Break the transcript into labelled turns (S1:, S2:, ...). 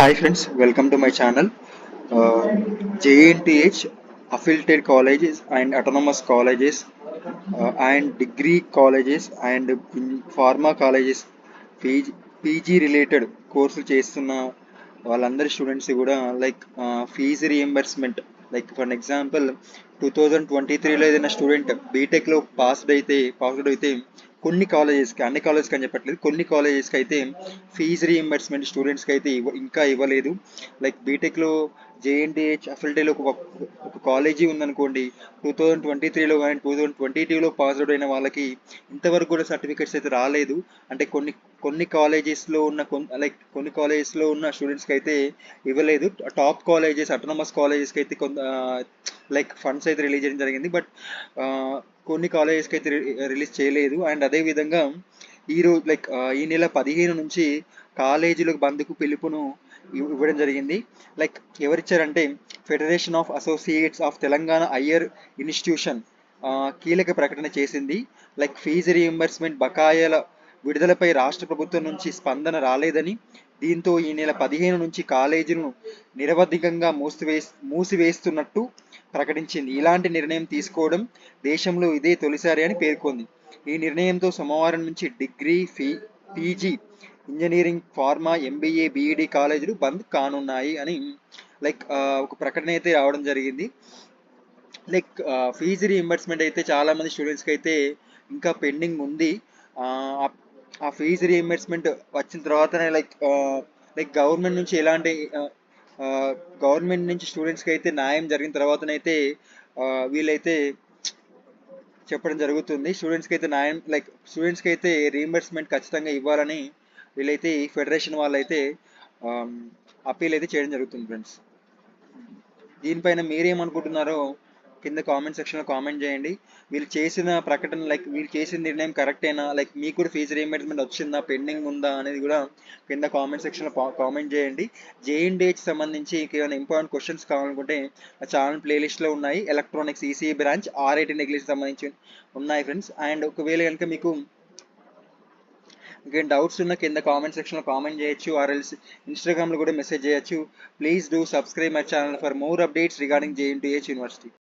S1: Hi friends welcome to my channel JNTH affiliated colleges and autonomous colleges and degree colleges and pharma colleges PG PG related కోర్సులు చేస్తున్న వాళ్ళందరి students కూడా like fee reimbursement like for example two thousand twenty త్రీలో ఏదైనా student బీటెక్లో passed అయితే passed అయితే కొన్ని కాలేజెస్కి అన్ని కాలేజ్కి అని చెప్పట్లేదు. కొన్ని కాలేజెస్కి అయితే ఫీజు రీఎంబర్స్మెంట్ స్టూడెంట్స్కి అయితే ఇవ్వ ఇంకా ఇవ్వలేదు. లైక్ బీటెక్లో జేఎన్టీహెచ్ అఫిల్టీలో ఒక ఒక కాలేజీ ఉందనుకోండి టూ థౌజండ్ ట్వంటీ త్రీలో కానీ టూ థౌజండ్ ట్వంటీ టూలో పాస్ అవుట్ అయిన వాళ్ళకి ఇంతవరకు కూడా సర్టిఫికేట్స్ అయితే రాలేదు. అంటే కొన్ని కొన్ని కాలేజెస్లో ఉన్న లైక్ కొన్ని కాలేజెస్లో ఉన్న స్టూడెంట్స్కి అయితే ఇవ్వలేదు. టాప్ కాలేజెస్ అటోనమస్ కాలేజెస్కి అయితే కొంత లైక్ ఫండ్స్ అయితే రిలీజ్ చేయడం జరిగింది. బట్ కొన్ని కాలేజెస్కి అయితే రిలీజ్ చేయలేదు. అండ్ అదేవిధంగా ఈరోజు లైక్ ఈ నెల పదిహేను నుంచి కాలేజీలకు బంద్కు పిలుపును ఇవ్వడం జరిగింది. Like ఎవరిచ్చారంటే federation of associates of Telangana higher institution కీలక ప్రకటన చేసింది. లైక్ ఫీజు రీఎంబర్స్మెంట్ బకాయిల విడుదలపై రాష్ట్ర ప్రభుత్వం నుంచి స్పందన రాలేదని దీంతో ఈ నెల పదిహేను నుంచి కాలేజీలను నిరవధికంగా మూసివేస్ మూసివేస్తున్నట్టు ప్రకటించింది. ఇలాంటి నిర్ణయం తీసుకోవడం దేశంలో ఇదే తొలిసారి అని పేర్కొంది. ఈ నిర్ణయంతో సోమవారం నుంచి degree fee PG engineering pharma MBA BEd కాలేజీలు బంద్ కానున్నాయి అని లైక్ ఒక ప్రకటన అయితే రావడం జరిగింది. లైక్ ఫీజు రీఎంబర్స్మెంట్ అయితే చాలా మంది స్టూడెంట్స్కి అయితే ఇంకా పెండింగ్ ఉంది. ఆ, ఆ ఫీజు రీఎంబర్స్మెంట్ వచ్చిన తర్వాతనే లైక్ లైక్ గవర్నమెంట్ నుంచి ఎలాంటి గవర్నమెంట్ నుంచి స్టూడెంట్స్కి అయితే న్యాయం జరిగిన తర్వాతనైతే వీళ్ళైతే చెప్పడం జరుగుతుంది. స్టూడెంట్స్కి అయితే న్యాయం లైక్ స్టూడెంట్స్కి అయితే రీఎంబర్స్మెంట్ ఖచ్చితంగా ఇవ్వాలని వీళ్ళైతే ఈ ఫెడరేషన్ వాళ్ళైతే అప్పీల్ అయితే చేయడం జరుగుతుంది ఫ్రెండ్స్ దీనిపైన మీరేమనుకుంటున్నారో కింద కామెంట్ సెక్షన్లో కామెంట్ చేయండి. వీళ్ళు చేసిన ప్రకటన లైక్ వీళ్ళు చేసిన నిర్ణయం కరెక్టేనా లైక్ మీకు కూడా ఫీజు రీఎంబర్స్మెంట్ వచ్చిందా? పెండింగ్ ఉందా? అనేది కూడా కింద కామెంట్ సెక్షన్లో కామెంట్ చేయండి. జేఎన్డిహెచ్ సంబంధించి ఏమైనా ఇంపార్టెంట్ క్వశ్చన్స్ కావాలనుకుంటే ఛానల్ ప్లేలిస్ట్లో ఉన్నాయి. Electronics ECE branch R eighty నెగ్లిస్ సంబంధించి ఉన్నాయి ఫ్రెండ్స్ అండ్ ఒకవేళ కనుక మీకు ఇంకేం డౌట్స్ ఉన్న కింద కామెంట్ సెక్షన్లో కామెంట్ చేయొచ్చు. ఆర్ ఎల్స్ ఇన్స్టాగ్రామ్లో కూడా మెసేజ్ చేయొచ్చు. Please do subscribe my channel for more updates regarding JNTH university